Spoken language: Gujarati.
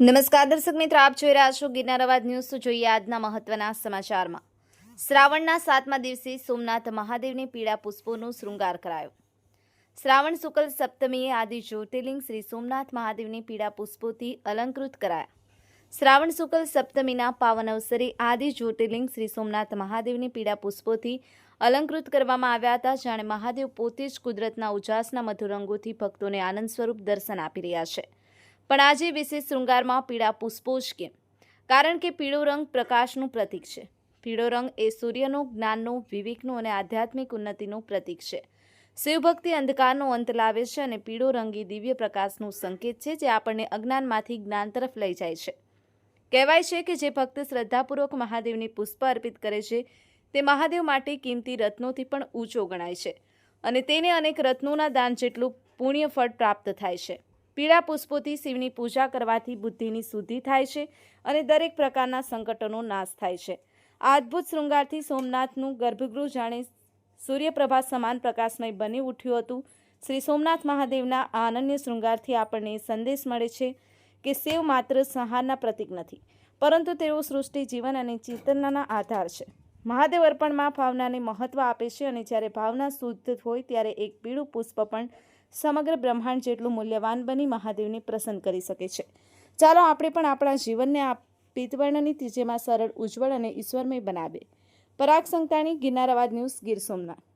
નમસ્કાર દર્શક મિત્રો, આપ જોઈ રહ્યા છો ગિરનાર અવાજ ન્યૂઝ. જોઈએ આજના મહત્વના સમાચારમાં. શ્રાવણના સાતમા દિવસે સોમનાથ મહાદેવની પીળા પુષ્પોનો શૃંગાર કરાયો. શ્રાવણ શુક્લ સપ્તમીએ આદિ જ્યોતિર્લિંગ શ્રી સોમનાથ મહાદેવની પીળા પુષ્પોથી અલંકૃત કરાયા. શ્રાવણ શુક્લ સપ્તમીના પાવન અવસરે આદિ જ્યોતિર્લિંગ શ્રી સોમનાથ મહાદેવની પીળા પુષ્પોથી અલંકૃત કરવામાં આવ્યા હતા, જાણે મહાદેવ પોતે જ કુદરતના ઉજાસના મધુર રંગોથી ભક્તોને આનંદ સ્વરૂપ દર્શન આપી રહ્યા છે. પણ આજે વિશેષ શૃંગારમાં પીળા પુષ્પો જ કેમ કારણ કે પીળો રંગ પ્રકાશનું પ્રતીક છે. પીળો રંગ એ સૂર્યનો, જ્ઞાનનો, વિવેકનો અને આધ્યાત્મિક ઉન્નતિનું પ્રતીક છે. શિવભક્તિ અંધકારનો અંત લાવે છે અને પીળો રંગ એ દિવ્ય પ્રકાશનું સંકેત છે જે આપણને અજ્ઞાનમાંથી જ્ઞાન તરફ લઈ જાય છે. કહેવાય છે કે જે ભક્ત શ્રદ્ધાપૂર્વક મહાદેવની પુષ્પ અર્પિત કરે છે, તે મહાદેવ માટે કિંમતી રત્નોથી પણ ઊંચો ગણાય છે. અને તેને અનેક રત્નોના દાન જેટલું પુણ્ય ફળ પ્રાપ્ત થાય છે. પીળા પુષ્પોથી શિવની પૂજા કરવાથી બુદ્ધિની શુદ્ધિ થાય છે અને દરેક પ્રકારના સંકટોનો નાશ થાય છે. આ અદ્ભુત શૃંગારથી સોમનાથનું ગર્ભગૃહ જાણે સૂર્યપ્રભા સમાન પ્રકાશમય બની ઉઠ્યું હતું. શ્રી સોમનાથ મહાદેવના આ અનન્ય શૃંગારથી આપણને સંદેશ મળે છે કે શિવ માત્ર સંહારના પ્રતીક નથી, પરંતુ તેઓ સૃષ્ટિ, જીવન અને ચેતનાના આધાર છે. મહાદેવ અર્પણમાં ભાવનાને મહત્ત્વ આપે છે અને જ્યારે ભાવના શુદ્ધ હોય ત્યારે એક પીળું પુષ્પ પણ સમગ્ર બ્રહ્માંડ જેટલું મૂલ્યવાન બની મહાદેવને પ્રસન્ન કરી શકે છે. ચાલો આપણે પણ આપણા જીવનને આ પિત્તવર્ણની તીજેમાં સરળ, ઉજ્જવળ અને ઈશ્વરમય બનાવે પરાગ સંતાણી, ગિરનાર અવાજ ન્યૂઝ, ગીર સોમનાથ.